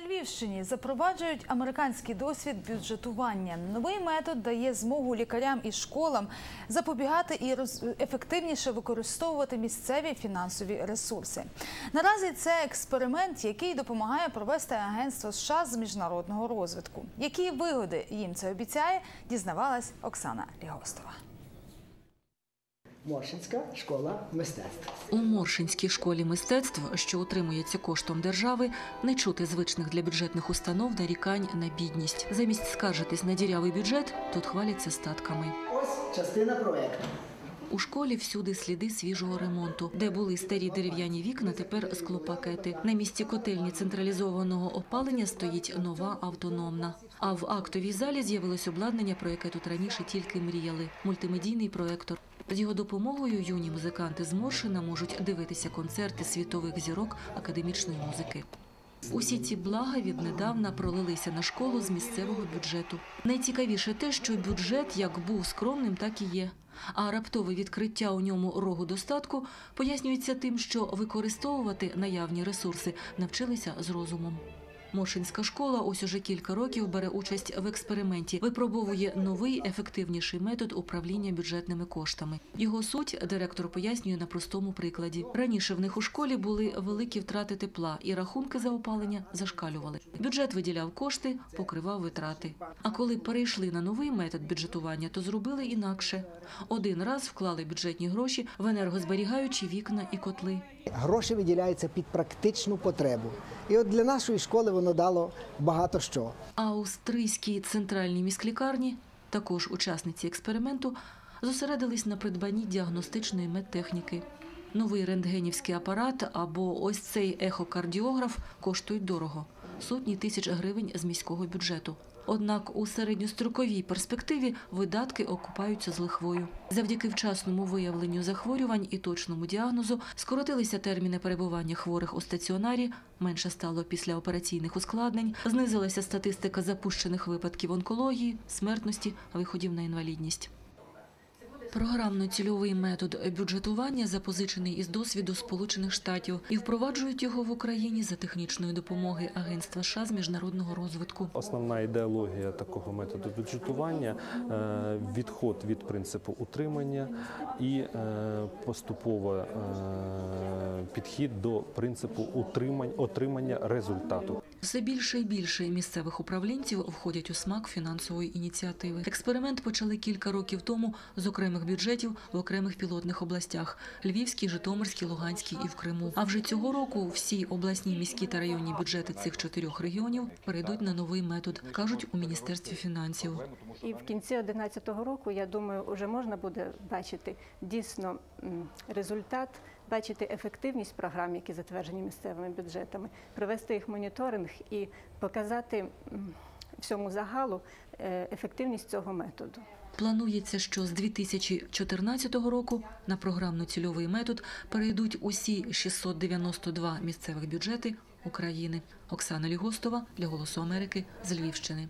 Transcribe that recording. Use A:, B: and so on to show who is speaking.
A: На Львівщині запроваджують американський досвід бюджетування. Новий метод дає змогу лікарям і школам запобігати і роз- ефективніше використовувати місцеві фінансові ресурси. Наразі це експеримент, який допомагає провести агентство США з міжнародного розвитку. Які вигоди їм це обіцяє, дізнавалась Оксана Лігостова.
B: Моршинська школа мистецтв.
C: У Моршинській школі мистецтв, що утримується коштом держави, не чути звичних для бюджетних установ нарікань на бідність. Замість скаржитись на дірявий бюджет, тут хваляться статками.
B: Ось частина проєкту.
C: У школі всюди сліди свіжого ремонту, де були старі дерев'яні вікна, тепер склопакети. На місці котельні централізованого опалення стоїть нова автономна. А в актовій залі з'явилось обладнання, про яке тут раніше тільки мріяли мультимедійний проектор. З його допомогою юні музиканти з Моршина можуть дивитися концерти світових зірок академічної музики. Усі ці блага віднедавна пролилися на школу з місцевого бюджету. Найцікавіше те, що бюджет як був скромним, так і є. А раптове відкриття у ньому рогу достатку пояснюється тим, що використовувати наявні ресурси навчилися з розумом. Моршинська школа ось уже кілька років бере участь в експерименті, випробовує новий ефективніший метод управління бюджетними коштами. Його суть директор пояснює на простому прикладі. Раніше в них у школі були великі втрати тепла, і рахунки за опалення зашкалювали. Бюджет виділяв кошти, покривав витрати. А коли перейшли на новий метод бюджетування, то зробили інакше. Один раз вклали бюджетні гроші в енергозберігаючі вікна і котли.
B: Гроші виділяються під практичну потребу. І от для нашої школи воно дало багато що.
C: Австрийській центральній міськлікарні, також учасниці експерименту, зосередились на придбанні діагностичної медтехніки. Новий рентгенівський апарат або ось цей ехокардіограф коштують дорого сотні тисяч гривень з міського бюджету. Однак у середньостроковій перспективі видатки окупаються з лихвою. Завдяки вчасному виявленню захворювань і точному діагнозу скоротилися терміни перебування хворих у стаціонарі, менше стало післяопераційних ускладнень, знизилася статистика запущених випадків онкології, смертності, виходів на інвалідність. Програмно-цільовий метод бюджетування запозичений із досвіду Сполучених Штатів і впроваджують його в Україні за технічної допомоги Агентства США з міжнародного розвитку.
D: Основна ідеологія такого методу бюджетування е, відход від принципу утримання і е, поступово е, підхід до принципу утримань, отримання результату.
C: Все більше і більше місцевих управлінців входять у смак фінансової ініціативи. Експеримент почали кілька років тому з окремих бюджетів в окремих пілотних областях: Львівській, Житомирській, Луганській і в Криму. А вже цього року всі обласні, міські та районні бюджети цих чотирьох регіонів перейдуть на новий метод, кажуть у міністерстві фінансів.
E: І в кінці 2011 року, я думаю, вже можна буде бачити дійсно результат, бачити ефективність програм, які затверджені місцевими бюджетами, провести їх моніторинг і показати всьому загалу е, ефективність цього методу.
C: Планується, що з 2014 року на програмно-цільовий метод перейдуть усі 692 місцевих бюджети України. Оксана Лігостова для Голосу Америки з Львівщини.